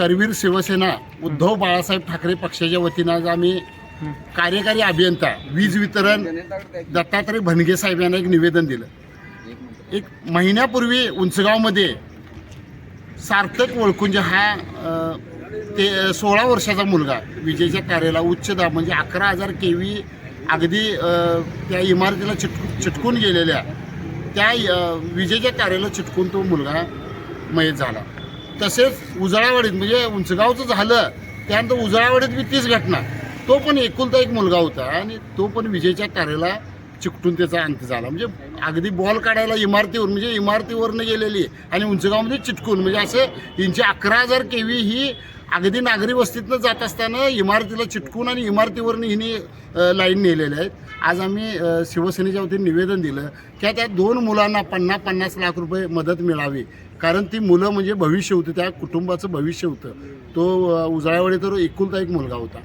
करवीर शिवसेना उद्धव बाळासाहेब ठाकरे पक्षाच्या वतीनं आज आम्ही कार्यकारी अभियंता वीज वितरण दत्तात्रय भनगे साहेब यांना एक निवेदन दिलं. एक महिन्यापूर्वी उंचगावमध्ये सार्थक वळकुंज हा ते सोळा वर्षाचा मुलगा विजेच्या तारेला उच्च दाब म्हणजे अकरा हजार के व्ही अगदी त्या इमारतीला चिटकून चिटकून गेलेल्या त्या विजेच्या तारेला चिटकून तो मुलगा मयत झाला. तसेच उजळावाडीत म्हणजे उंचगावचं झालं त्यानंतर उजळावाडीत बी तीच घटना. तो पण एकुलता एक मुलगा होता आणि तो पण विजेच्या तारेला चिकटून त्याचा अंत झाला. म्हणजे अगदी बॉल काढायला इमारतीवर म्हणजे इमारतीवरनं गेलेली आणि उंचगावमध्ये चिटकून म्हणजे असं यांची अकरा हजार केवी ही अगदी नागरी वस्तीतनं जात असताना इमारतीला चिटकून आणि इमारतीवरून हिने लाईन नेलेल्या आहेत. आज आम्ही शिवसेनेच्या वतीने निवेदन दिलं की त्या दोन मुलांना पन्नास पन्नास लाख रुपये मदत मिळावी. कारण ती मुलं म्हणजे भविष्य होती त्या कुटुंबाचं भविष्य होतं. तो उजाळ्यावडे तर एकुलता एक मुलगा होता.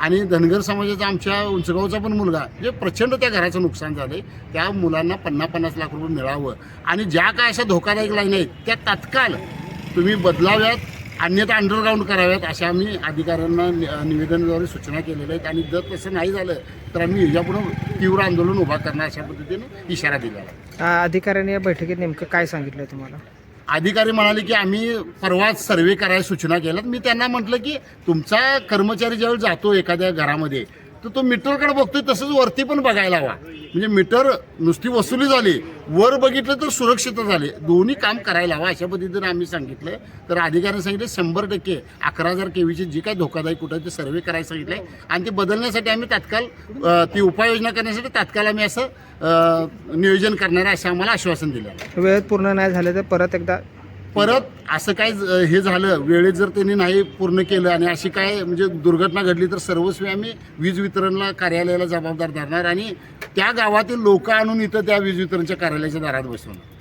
आणि धनगर समाजाचा आमच्या उंचगावचा पण मुलगा जे प्रचंड त्या घराचं नुकसान झालं आहे त्या मुलांना पन्नास पन्नास लाख रुपये मिळावं. आणि ज्या काय अशा धोकादायक लाईन आहेत त्या तात्काळ तुम्ही बदलाव्यात. अन्यथा अंडरग्राऊंड कराव्यात अशा आम्ही अधिकाऱ्यांना निवेदनाद्वारे सूचना केलेल्या आहेत. आणि जर तसं नाही झालं तर आम्ही यापुढं तीव्र आंदोलन उभा करणार अशा पद्धतीने इशारा दिलेला आहे. आ, अधिकाऱ्यांनी या बैठकीत नेमकं काय सांगितलं तुम्हाला? अधिकारी म्हणाले की आम्ही परवाच सर्वे करायला सूचना केल्यात. मी त्यांना म्हटलं की तुमचा कर्मचारी ज्यावेळी जातो एखाद्या घरामध्ये तर तो मीटरकडे बघतोय तसंच वरती पण बघायला हवा. म्हणजे मीटर नुसती वसुली झाली वर बघितलं तर सुरक्षित झाले. दोन्ही काम करायला हवं अशा पद्धतीने आम्ही सांगितलं तर अधिकाऱ्यांनी सांगितलं शंभर टक्के अकरा हजार केवीची जी काय धोकादायक कुठं आहे ते सर्वे करायला सांगितलंय. आणि ते बदलण्यासाठी आम्ही तात्काळ ती उपाययोजना करण्यासाठी तात्काळ आम्ही असं नियोजन करणार आहे असं आम्हाला आश्वासन दिलं वेळेत पूर्ण नाही झालं तर परत एकदा परत असं काय ज- हे झालं वेळेत जर त्यांनी नाही पूर्ण केलं आणि अशी काय म्हणजे दुर्घटना घडली तर सर्वस्वी आम्ही वीज वितरणला कार्यालयाला जबाबदार धरणार आणि त्या गावातील लोक आणून इथं त्या वीज वितरणच्या कार्यालयाच्या दारात बसवणार.